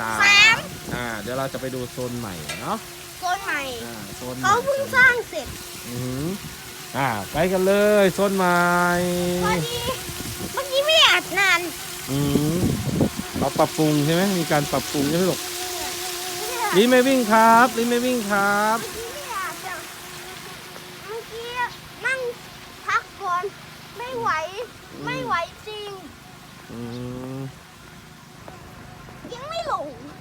สามสามอ่า เดี๋ยวเราจะไปดูโซนใหม่เนาะโซนใหม่อ่าโซนใหม่เขาเพิ่งสร้างเสร็จอือหืออ่า ไปกันเลยโซนใหม่พอดีเมื่อกี้ไม่ได้อาบนานอืมเราปรับปรุงใช่ไหมมีการปรับปรุงใช่ไหมลูกลิไม่วิ่งครับลิไม่วิ่งครับ เมื่อกี้ไม่อาบจ้ะเมื่อกี้นั่งพักก่อนไม่ไหวไม่ไหวจริง อืมยังไม่หลง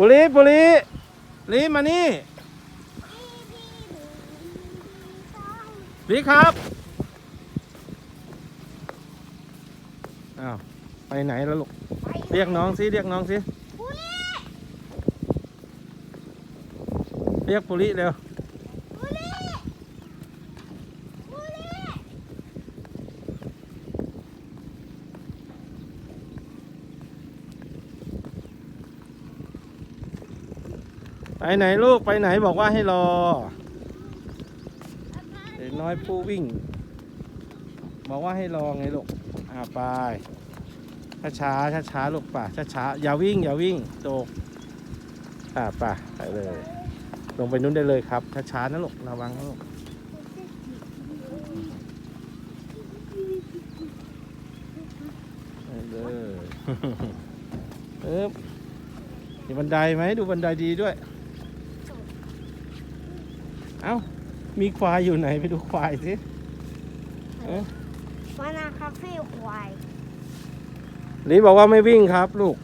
ปุริปุริลิมานี่ลิครับอ้าวไปไหนแล้วลูกเรียกน้องสิเรียกน้องสิปุริเรียกปุริเร็ว ปุริปุริ ไปไหนลูกไปไหนบอกว่าให้รอเด็กน้อยผู้วิ่ง บอกว่าให้รอไงลูกอ่าไปช้าช้าช้าช้าลูกป่ะช้าช้าอย่าวิ่ง อย่าวิ่งโตกอ่าป่ะไปเลย ลงไปนู้นได้เลยครับช้าช้านะลูกระวังนะลูกไปเลยเอ๊บมีบันไดไหมดูบันไดดีด้วย เอ้า มีควายอยู่ไหนไปดูควายสิเอ๊ะมานาคาเฟ่ควายลีบอกว่าไม่วิ่งครับ ลูก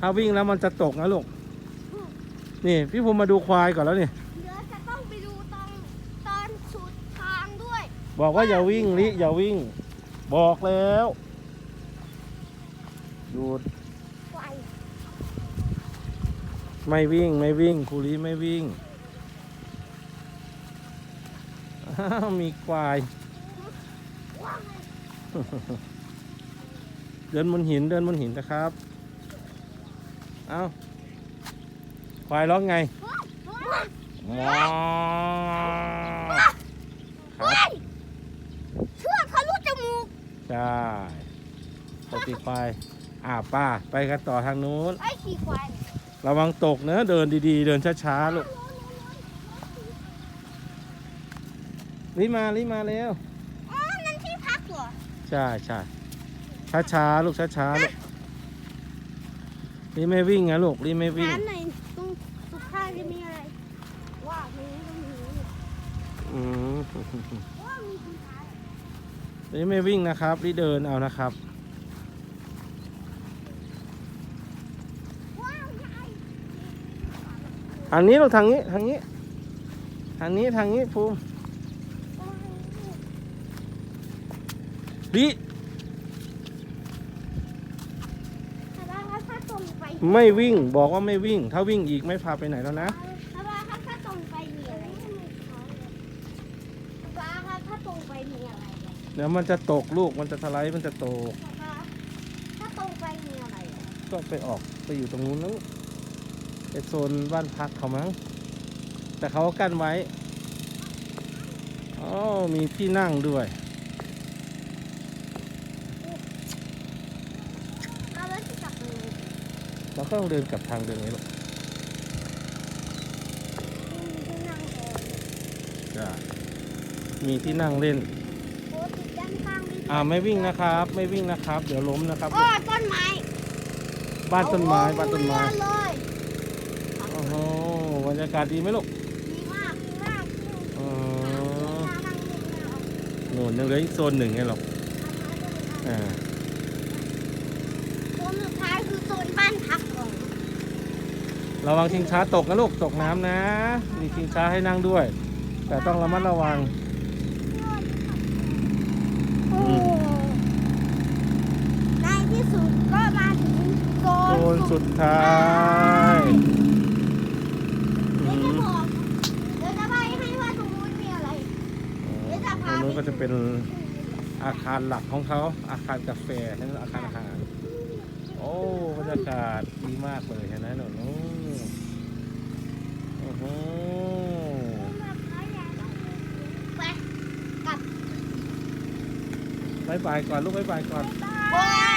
ถ้าวิ่งแล้วมันจะตกนะลูก นี่ พี่ภูมิมาดูควายก่อนแล้วนี่เดี๋ยวจะต้องไปดูตอนตอนสุดทางด้วย บอกว่าอย่าวิ่งลิอย่าวิ่ง บอกแล้วหยุดควายไม่วิ่งไม่วิ่งครูลีไม่วิ่งอ้าว มีควายว้าย เดินบนหินเดินบนหินนะครับ เอ้าควายร้องไงว้ายว้าวครับว้ายเชือกทะลุจมูก ใช่ปกติควายอ่าป้า ไปกันต่อทางนู้น ไอ้ขี่ควาย ระวังตกเนอะเดินดีๆ เดินช้าๆ ลูก รีบมารีบมาเร็วอ๋อนั่นที่พักเหรอใช่ใช่ช้าช้าๆลูกช้าช้าๆลูกรีบไม่วิ่งนะลูกรีบไม่วิ่งร้านไหนตรงสุดท้ายจะมีอะไร ว่ามีก็มีเนี่ยอืมว่ามีสุดท้ายรีบไม่วิ่งนะครับรีบเดินเอานะครับ ว้าวใหญ่ทางนี้ลูกทางนี้ทางนี้ ทางนี้ทางนี้ภูมิ รีถ้าบ้านเขาถ้าตรงไปไม่วิ่งบอกว่าไม่วิ่ง ถ้าวิ่งอีกไม่พาไปไหนแล้วนะถ้าบ้านเขาถ้าตรงไปมีอะไรบ้านเขาถ้าตรงไปมีอะไรอะเดี๋ยวมันจะตกลูกมันจะทลายมันจะตกถ้าตรงไปมีอะไรอะก็ไปออกไปอยู่ตรงนู้นแล้วไปโซนบ้านพักเขามั้ง แต่เขาก็กั้นไว้อ๋อมีที่นั่งด้วย เอาแล้วจะกลับยังไง เราก็ต้องเดินกลับทางเดินไงลูกมีที่นั่งก่อนจ้ะมีที่นั่งเล่นโอ้ติดด้านข้างด้วยอ่าไม่วิ่งนะครับ ไม่วิ่งนะครับ เดี๋ยวล้มนะครับ โอ้ต้นไม้บ้านต้นไม้ บ้านต้นไม้เรือเลยโอ้โหบรรยากาศดีไหมลูกดีมากดีมากอ๋อนั่งเล่นน้ำโน่นยังเหลืออีกโซนหนึ่งไงหรอกอ่าโซนสุดท้ายคือโซนบ้านพักของ ระวังชิงช้าตกนะลูกตกน้ำนะ มีชิงช้าให้นั่งด้วย แต่ต้องระมัดระวังโอ้ในที่สุดก็มาถึงโซโซนนสุดท้ายเดี๋ยวอืจะมบอกเดี๋ยวจะใบให้ว่าตรงนู้นมีอะไรตรงนู้นก็จะเป็นอาคารหลักของเขา อาคารกาแฟนั่นอาคารอาหาร โอ้บรรยากาศดีมากเลยเห็นไหมหนูนู้นโอ้โห ไปกลั บบายบายก่อน ลูกบายบายก่อนโอ้